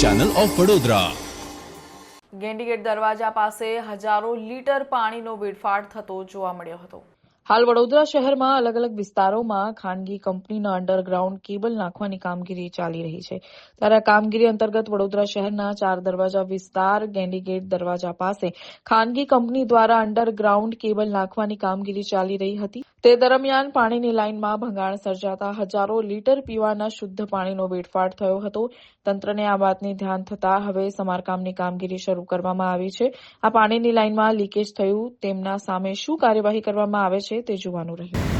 Channel of Vadodara ગેંડીગેટ દરવાજા પાસે હજારો લીટર પાણીનો વેડફાટ થતો જોવા મળ્યો હતો. હાલ વડોદરા શહેરમાં અલગ અલગ વિસ્તારોમાં ખાનગી કંપનીના અંડરગ્રાઉન્ડ કેબલ નાખવાની કામગીરી ચાલી રહી છે. ત્યારે આ કામગીરી અંતર્ગત વડોદરા શહેરના ચાર દરવાજા વિસ્તાર ગેંડીગેટ દરવાજા પાસે ખાનગી કંપની દ્વારા અંડરગ્રાઉન્ડ કેબલ નાખવાની કામગીરી ચાલી રહી હતી. તે દરમિયાન પાણીની લાઇનમાં ભંગાણ સર્જાતા હજારો લીટર પીવાના શુદ્ધ પાણીનો વેડફાટ થયો હતો. તંત્રને આ વાતની ધ્યાન થતાં હવે સમારકામની કામગીરી શરૂ કરવામાં આવી છે. આ પાણીની લાઇનમાં લીકેજ થયું, તેમના સામે શું કાર્યવાહી કરવામાં આવે છે તે જોવાનું રહ્યું.